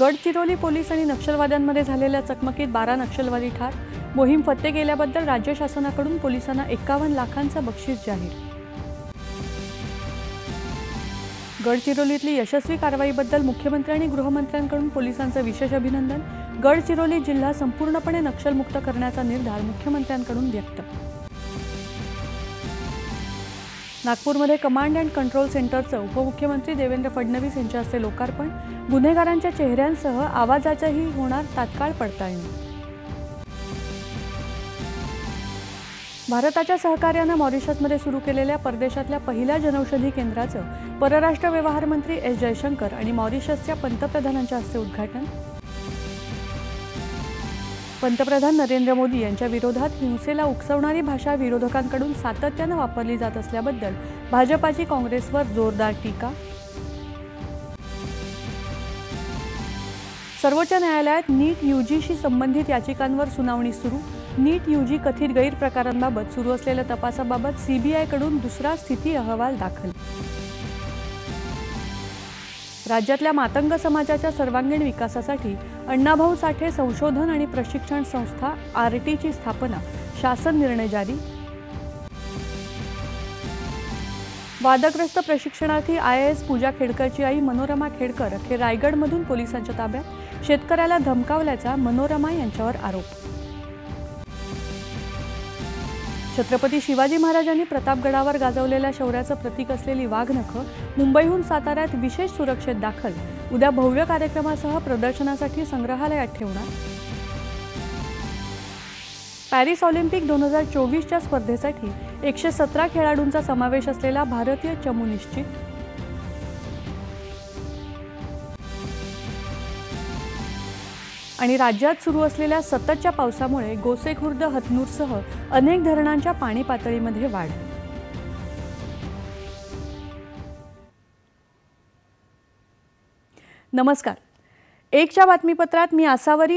Gadchiroli police आणि नक्षलवाद्यांमध्ये झालेल्या चकमकीत बारा नक्षलवादी ठार. मोहीम फत्ते केल्याबद्दल राज्य शासनाकडून पोलिसांना एकावन्न लाखांचं बक्षीस जाहीर. गडचिरोलीतली यशस्वी कारवाईबद्दल मुख्यमंत्री आणि गृहमंत्र्यांकडून पोलिसांचं विशेष अभिनंदन. गडचिरोली जिल्हा संपूर्णपणे नक्षलमुक्त करण्याचा निर्धार मुख्यमंत्र्यांकडून व्यक्त. नागपूरमध्ये कमांड अँड कंट्रोल सेंटरचं उपमुख्यमंत्री देवेंद्र फडणवीस यांच्या हस्ते लोकार्पण गुन्हेगारांच्या चेहऱ्यांसह आवाजाच्याही होणार तात्काळ पडताळणी. भारताच्या सहकार्यानं मॉरिशसमध्ये सुरू केलेल्या परदेशातल्या पहिल्या जनौषधी केंद्राचं परराष्ट्र व्यवहार मंत्री एस जयशंकर आणि मॉरिशसच्या पंतप्रधानांच्या हस्ते उद्घाटन पंतप्रधान नरेंद्र मोदी यांच्या विरोधात हिंसेला उकसवणारी भाषा विरोधकांकडून सातत्यानं वापरली जात असल्याबद्दल भाजपाची काँग्रेसवर जोरदार टीका. सर्वोच्च न्यायालयात नीट यूजीशी संबंधित याचिकांवर सुनावणी सुरू. नीट यूजी कथित गैरप्रकारांबाबत सुरू असलेल्या तपासाबाबत सीबीआयकडून दुसरा स्थिती अहवाल दाखल. राज्यातल्या मातंग समाजाच्या सर्वांगीण विकासासाठी अण्णाभाऊ साठे संशोधन आणि प्रशिक्षण संस्था आर टीची स्थापना शासन निर्णय जारी. वादग्रस्त प्रशिक्षणार्थी आय एस पूजा खेडकरची आई मनोरमा खेडकर हे रायगडमधून पोलिसांच्या ताब्यात शेतकऱ्याला धमकावल्याचा मनोरमा यांच्यावर आरोप. छत्रपती शिवाजी महाराजांनी प्रतापगडावर गाजवलेल्या शौर्याचं प्रतीक असलेली वाघनखं मुंबईहून साताऱ्यात विशेष सुरक्षेत दाखल. उद्या भव्य कार्यक्रमासह प्रदर्शनासाठी संग्रहालयात ठेवणार. पॅरिस ऑलिम्पिक दोन हजार चोवीसच्या स्पर्धेसाठी एकशे सतरा खेळाडूंचा समावेश असलेला भारतीय चमू निश्चित. आणि राज्यात सुरू असलेल्या सततच्या पावसामुळे गोसेखुर्द हतनूरसह अनेक धरणांच्या पाणी पातळीमध्ये वाढ. नमस्कार. एकच्या बातमीपत्रात मी आसावरी